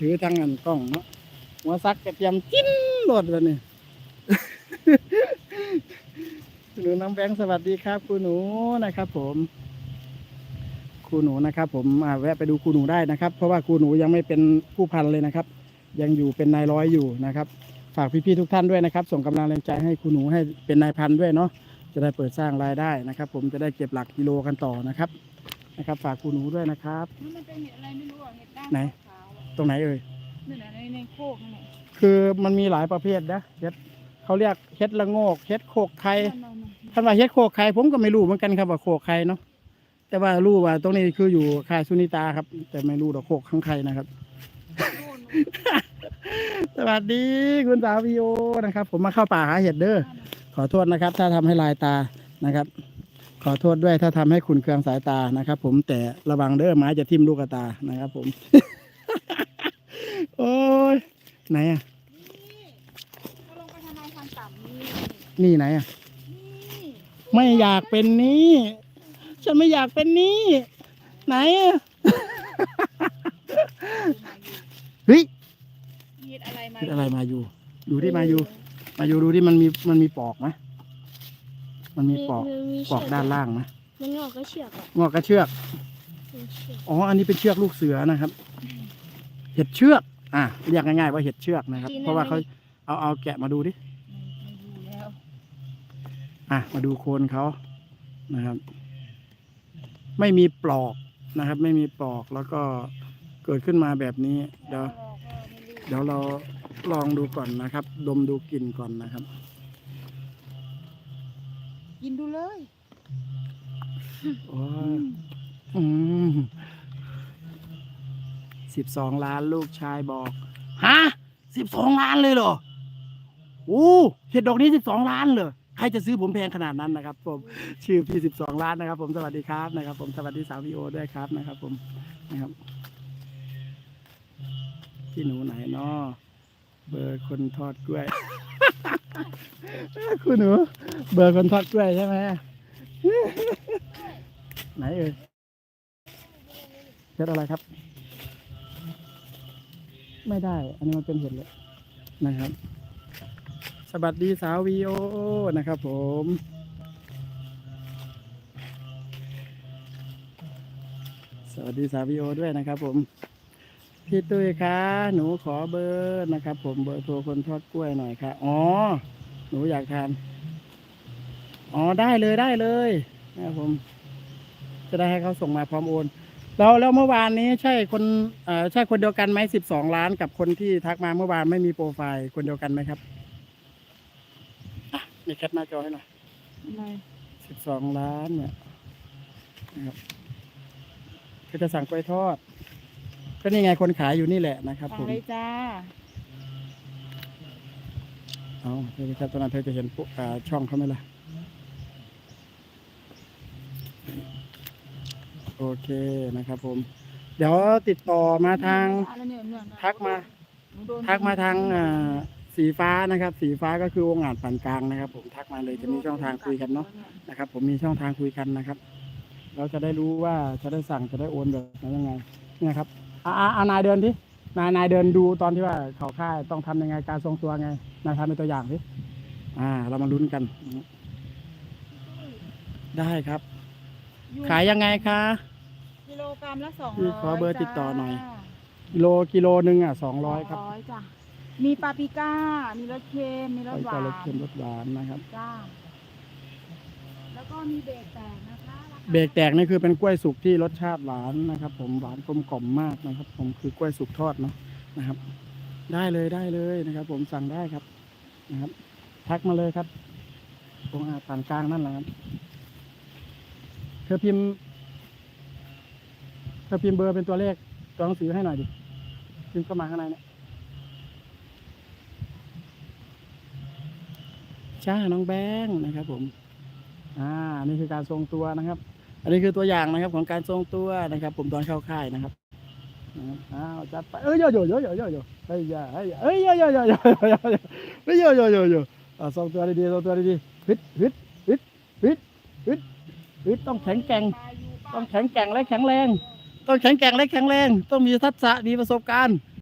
ถือทางอันกล้องเนาะหัวซักกระเทียมจิ้นโหลดเลยนี่หนูน้องแบงค์สวัสดีครับครูหนูนะครับ ผมครูหนูนะครับ ผมอ่าแวะไปดูครูหนูได้นะครับ เพราะว่าครูหนูยังไม่เป็นผู้พันเลยนะครับ ยังอยู่เป็นนายร้อยอยู่นะครับ ฝากพี่ๆทุกท่านด้วยนะครับ ส่งกำลังแรงใจให้ครูหนูให้เป็นนายพันด้วยเนาะจะได้เปิดสร้างรายได้นะครับ ผมจะได้เก็บหลักกิโลกันต่อนะครับ นะครับ ฝากครูหนูด้วยนะครับมันเป็นเห็ดอะไรไม่รู้อะเห็ดด้านไหนขาวๆอะ ตรงไหนเอ่ยนี่นน่ะในในโคกนั่นแหละคือมันมีหลายประเภทนะเฮ็ดเขาเรียกเฮ็ดละโงกเฮ็ดโคกไข่นั่นๆๆท่านว่าเฮ็ดโคกไข่ผมก็ไม่รู้เหมือนกันครับว่าโคกไข่เนาะแต่ว่ารู้ว่าตรงนี้คืออยู่ค่ายสุนิตาครับ แต่ไม่รู้ดอกโคกข้างใครนะครับสวัสดีคุณสาววีโอนะครับ ผมมาเข้าป่าหาเห็ดเด้อ ขอโทษนะครับ ถ้าทำให้ลายตานะครับ ขอโทษด้วยถ้าทำให้ขุนเคืองสายตานะครับ ผมแต่ระวังเด้อไม้จะทิ่มลูกตานะครับ ผมโอ้ ยไหนอะนี่ก็ลงไปทำไมทางต่ำนี่นี่ไหนอะนี่ไม่อยากเป็นนี้ฉันไม่อยากเป็นนี้ไหนอะเฮ้ยเห็ดอะไรมาเป็นอะไรมาอยู่ ดูที่มาอยู่ มาอยู่ดูที่มันมีมันมีปอกไหมมันมีปอกมีปอกด้านล่างไหมมันงอกก็เชือกอะงอกกระเชือกเป็นเชือก อ๋อ อันนี้เป็นเชือกลูกเสือนะครับ เห็ดเชือก อะเรียกง่ายๆว่าเห็ดเชือกนะครับ เพราะว่าเขาเอาเอาแกะมาดูดิไม่อยู่แล้วอะมาดูโคนเขานะครับ ไม่มีปลอกนะครับ ไม่มีปลอกแล้วก็เกิดขึ้นมาแบบนี้ เดี๋ยวเดี๋ยวเราลองดูก่อนนะครับ ดมดูกลิ่นก่อนนะครับ กินดูเลยโอ้ยอืม สิบสองล้านลูกชายบอกฮะสิบสองล้านเลยเหรอโอ้เห็ดดอกนี้สิบสองล้านเลยใครจะซื้อผมแพงขนาดนั้นนะครับ ผมชื่อพี่สิบสองล้านนะครับ ผมสวัสดีครับนะครับ ผมสวัสดีสาววีโอด้วยครับนะครับ ผมนะครับพี่หนูไหนเนาะเบอร์คนทอดกล้วยคุณหนู เบอร์คนทอดกล้วยใช่ไหมไหนเอ่ยเห็ดอะไรครับ ไม่ได้ อันนี้มันเป็นเห็ดเลยนะครับ สวัสดีสาววีโอนะครับ ผมสวัสดีสาววีโอด้วยนะครับ ผมพี่ตุ้ยคะหนูขอเบอร์นะครับ ผมเบอร์โทรคนทอดกล้วยหน่อยค่ะอ๋อ หนูอยากทานอ๋อได้เลยได้เลยนะครับผม จะได้ให้เขาส่งมาพร้อมโอน แล้วแล้วเมื่อวานนี้ใช่คนเอ่อใช่คนเดียวกันไหมสิบสองล้านกับคนที่ทักมาเมื่อวานไม่มีโปรไฟล์คนเดียวกันไหมครับอะมีแคปหน้าจอให้หน่อยอะไรสิบสองล้านเนี่ยนะครับก็จะสั่งกล้วยทอด ก็นี่ไงคนขายอยู่นี่แหละนะครับฟัผงมเลยจ้า เอาเธอจะครับตอนนั้นเธอจะเห็นปุ๊บอ่าช่องเขาไหมล่ะ โอเคนะครับผม เดี๋ยวติดต่อมาทางอะไรเนี่ยเนี่ยเนี่ยทักมาหนูโดนทักมาทางอ่าสีฟ้านะครับ สีฟ้าก็คือวงอาจปานกลางนะครับ ผมทักมาเลยจะมีช่องทางคุยกันเนาะนะครับ ผมมีช่องทางคุยกันนะครับ เราจะได้รู้ว่าจะได้สั่งจะได้โอนแบบไหนยังไงนี่นะครับอ่าอ่านายเดินที่นายนายเดินดูตอนที่ว่าเขาค่ายต้องทำยังไงการทรงตัวไงนายทำเป็นตัวอย่างสิอ่า เรามาลุ้นกัน ได้ครับ ขายยังไงคะ กิโลกรัมละสองพี่ร้อยขอเบอร์ติดต่อหน่อย กิโลกิโลหนึ่งอะสองร้อยครับร้อยจ้ะมีปาปริก้า มีรสเค็ม มีรไปสหก็วานรสเค็มรสหวานนะครับ จ้า แล้วก็มีเบรกแตกนะคะราคาเบรกแตกนี่คือเป็นกล้วยสุกที่รสชาติหวานนะครับ ผมหวานกลมกล่อมมากนะครับ ผมคือกล้วยสุกทอดเนาะนะครับ ได้เลยได้เลยนะครับ ผมสั่งได้ครับนะครับทักมาเลยครับตรงอาปานกลางนั่นแหละครับเธอพิมพ์เธอพิมพ์เบอร์เป็นตัวเลขตัวหนังสือให้หน่อยดิ พิมพ์เข้ามาข้างในเนี่ยจ้าน้องแบงค์นะครับ ผม อ่า นี่คือการทรงตัวนะครับ อันนี้คือตัวอย่างนะครับ ของการทรงตัวนะครับ ผมตอนเข้าค่ายนะครับนะครับอ้าวจัดไปเอ้ยโยโยโยโยโยโยเฮ้ยอย่าเฮ้ยเอ้ยโยโยโยโยโยโยเฮ้ยโยโยโยโยอ่าทรงตัวดีๆทรงตัวดีๆฮึดฮึดฮึดฮึดฮึดฮึดต้องแข็งแกร่งต้องแข็งแกร่งและแข็งแรง ต้องแข็งแกร่งและแข็งแรง ต้องมีทักษะมีประสบการณ์